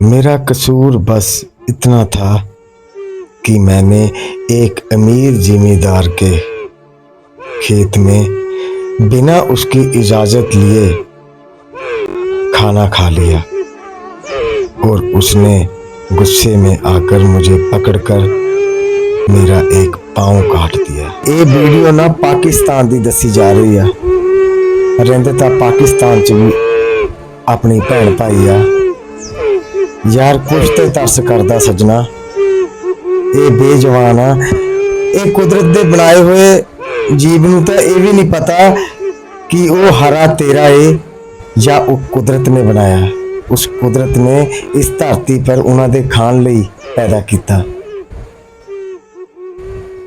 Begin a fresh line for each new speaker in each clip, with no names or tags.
मेरा कसूर बस इतना था कि मैंने एक अमीर जिमीदार के खेत में बिना उसकी इजाज़त लिए खाना खा लिया और उसने गुस्से में आकर मुझे पकड़कर मेरा एक पाँव काट दिया। ये वीडियो ना पाकिस्तान की दसी जा रही है। रेंदे पाकिस्तान च भी अपनी भैन भाई आ ਯਾਰ, ਕੁਛ ਤੇ ਤਰਸ ਕਰਦਾ ਸਜਣਾ। ਇਹ ਬੇਜਵਾਨ ਆ। ਇਹ ਕੁਦਰਤ ਦੇ ਬਣਾਏ ਹੋਏ ਜੀਵ ਨੂੰ ਤਾਂ ਇਹ ਵੀ ਨਹੀਂ ਪਤਾ ਕਿ ਉਹ ਹਰਾ ਤੇਰਾ ਏ ਜਾਂ ਉਹ ਕੁਦਰਤ ਨੇ ਬਣਾਇਆ। ਉਸ ਕੁਦਰਤ ਨੇ ਇਸ ਧਰਤੀ ਪਰ ਉਹਨਾਂ ਦੇ ਖਾਣ ਲਈ ਪੈਦਾ ਕੀਤਾ।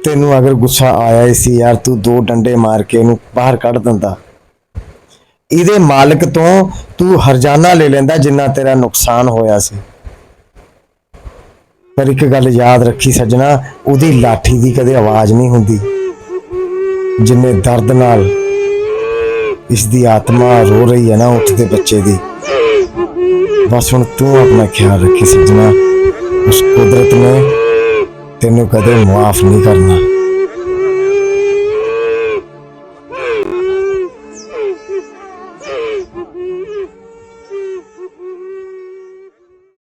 ਤੈਨੂੰ ਅਗਰ ਗੁੱਸਾ ਆਇਆ ਸੀ, ਯਾਰ ਤੂੰ ਦੋ ਡੰਡੇ ਮਾਰ ਕੇ ਇਹਨੂੰ ਬਾਹਰ ਕੱਢ ਦਿੰਦਾ। ਇਹਦੇ ਮਾਲਕ ਤੋਂ ਤੂੰ ਹਰਜਾਨਾ ਲੈ ਲੈਂਦਾ ਜਿੰਨਾ ਤੇਰਾ ਨੁਕਸਾਨ ਹੋਇਆ ਸੀ। ਪਰ ਇੱਕ ਗੱਲ ਯਾਦ ਰੱਖੀ ਸੱਜਣਾ, ਉਹਦੀ ਲਾਠੀ ਦੀ ਕਦੇ ਆਵਾਜ਼ ਨਹੀਂ ਹੁੰਦੀ, ਜਿੰਨੇ ਦਰਦ ਨਾਲ ਇਸ ਦੀ ਆਤਮਾ ਰੋ ਰਹੀ ਹੈ ਨਾ ਉੱਠਦੇ ਬੱਚੇ ਦੀ। ਬਸ ਹੁਣ ਤੂੰ ਆਪਣਾ ਖਿਆਲ ਰੱਖੀ ਸੱਜਣਾ, ਉਸ ਕੁਦਰਤ ਨੇ ਤੈਨੂੰ ਕਦੇ ਮਾਫ ਨਹੀਂ ਕਰਨਾ।